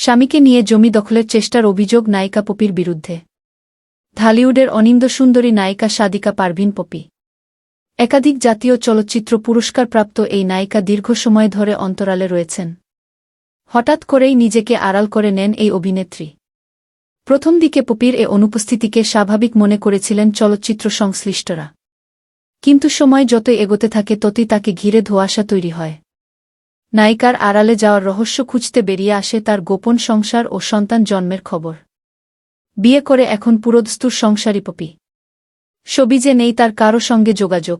স্বামীকে নিয়ে জমি দখলের চেষ্টার অভিযোগ নায়িকা পপির বিরুদ্ধে। ঢালিউডের অনিন্দ সুন্দরী নায়িকা সাদিকা পারভিন পপি। একাধিক জাতীয় চলচ্চিত্র পুরস্কারপ্রাপ্ত এই নায়িকা দীর্ঘ সময় ধরে অন্তরালে রয়েছেন। হঠাৎ করেই নিজেকে আড়াল করে নেন এই অভিনেত্রী। প্রথম দিকে পপির এ অনুপস্থিতিকে স্বাভাবিক মনে করেছিলেন চলচ্চিত্র সংশ্লিষ্টরা। কিন্তু সময় যতই এগোতে থাকে ততই তাকে ঘিরে ধোঁয়াশা তৈরি হয়। নায়িকার আড়ালে যাওয়ার রহস্য খুঁজতে বেরিয়ে আসে তার গোপন সংসার ও সন্তান জন্মের খবর। বিয়ে করে এখন পুরোদস্তুর সংসারী পপি। সবিজে নেই তার কারও সঙ্গে যোগাযোগ।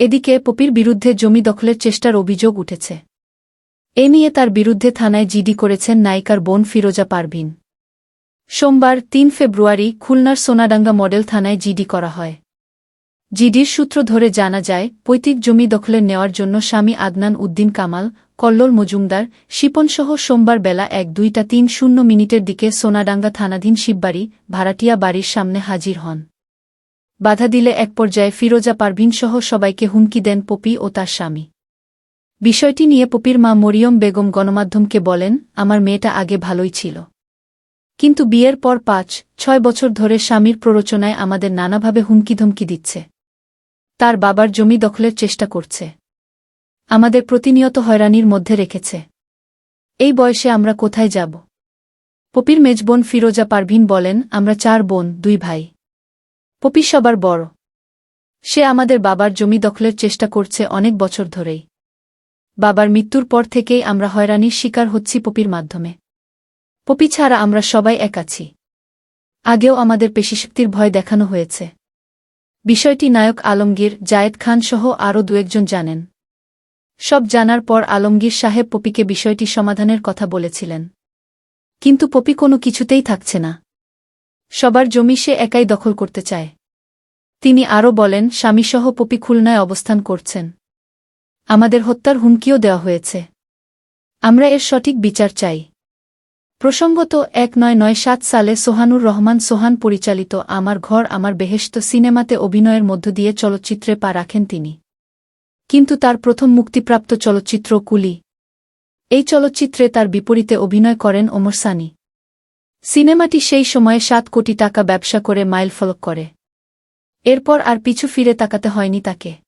এদিকে পপির বিরুদ্ধে জমি দখলের চেষ্টার অভিযোগ উঠেছে। এ নিয়ে তার বিরুদ্ধে থানায় জিডি করেছেন নায়িকার বোন ফিরোজা পারভিন। সোমবার তিন ফেব্রুয়ারি খুলনার সোনাডাঙ্গা মডেল থানায় জিডি করা হয়। জিডির সূত্র ধরে জানা যায়, পৈতৃক জমি দখলে নেওয়ার জন্য স্বামী আদনান উদ্দিন কামাল, কল্লোল মজুমদার, শিপনসহ সোমবার বেলা এক, দুইটা, তিন, শূন্য মিনিটের দিকে সোনাডাঙ্গা থানাধীন শিববাড়ি, ভাড়াটিয়া বাড়ির সামনে হাজির হন। বাধা দিলে এক পর্যায়ে ফিরোজা পারভিনসহ সবাইকে হুমকি দেন পপি ও তার স্বামী। বিষয়টি নিয়ে পপির মা মরিয়ম বেগম গণমাধ্যমকে বলেন, আমার মেয়েটা আগে ভালোই ছিল। কিন্তু বিয়ের পর পাঁচ, ছয় বছর ধরে স্বামীর প্ররোচনায় আমাদের নানাভাবে হুমকিধমকি দিচ্ছে। তার বাবার জমি দখলের চেষ্টা করছে। আমাদের প্রতিনিয়ত হয়রানির মধ্যে রেখেছে। এই বয়সে আমরা কোথায় যাব? পপির মেজবোন ফিরোজা পারভিন বলেন, আমরা চার বোন, দুই ভাই। পপি সবার বড়। সে আমাদের বাবার জমি দখলের চেষ্টা করছে অনেক বছর ধরেই। বাবার মৃত্যুর পর থেকেই আমরা হয়রানির শিকার হচ্ছি পপির মাধ্যমে। পপি ছাড়া আমরা সবাই এক আছি। আগেও আমাদের পেশিশক্তির ভয় দেখানো হয়েছে। বিষয়টি নায়ক আলমগীর, জায়েদ খান সহ আরও দুয়েকজন জানেন। সব জানার পর আলমগীর সাহেব পপিকে বিষয়টি সমাধানের কথা বলেছিলেন। কিন্তু পপি কোনো কিছুতেই থাকছে না। সবার জমি সে একাই দখল করতে চায়। তিনি আরও বলেন, স্বামীসহ পপি খুলনায় অবস্থান করছেন। আমাদের হত্যার হুমকিও দেওয়া হয়েছে। আমরা এর সঠিক বিচার চাই। প্রসঙ্গত, এক নয় নয় সাত সালে সোহানুর রহমান সোহান পরিচালিত আমার ঘর, আমার বেহেস্ত সিনেমাতে অভিনয়ের মধ্য দিয়ে চলচ্চিত্রে পা রাখেন তিনি। কিন্তু তার প্রথম মুক্তিপ্রাপ্ত চলচ্চিত্র কুলি। এই চলচ্চিত্রে তার বিপরীতে অভিনয় করেন ওমর সানি। সিনেমাটি সেই সময়ে সাত কোটি টাকা ব্যবসা করে মাইল ফলক করে। এরপর আর পিছু ফিরে তাকাতে হয়নি তাকে।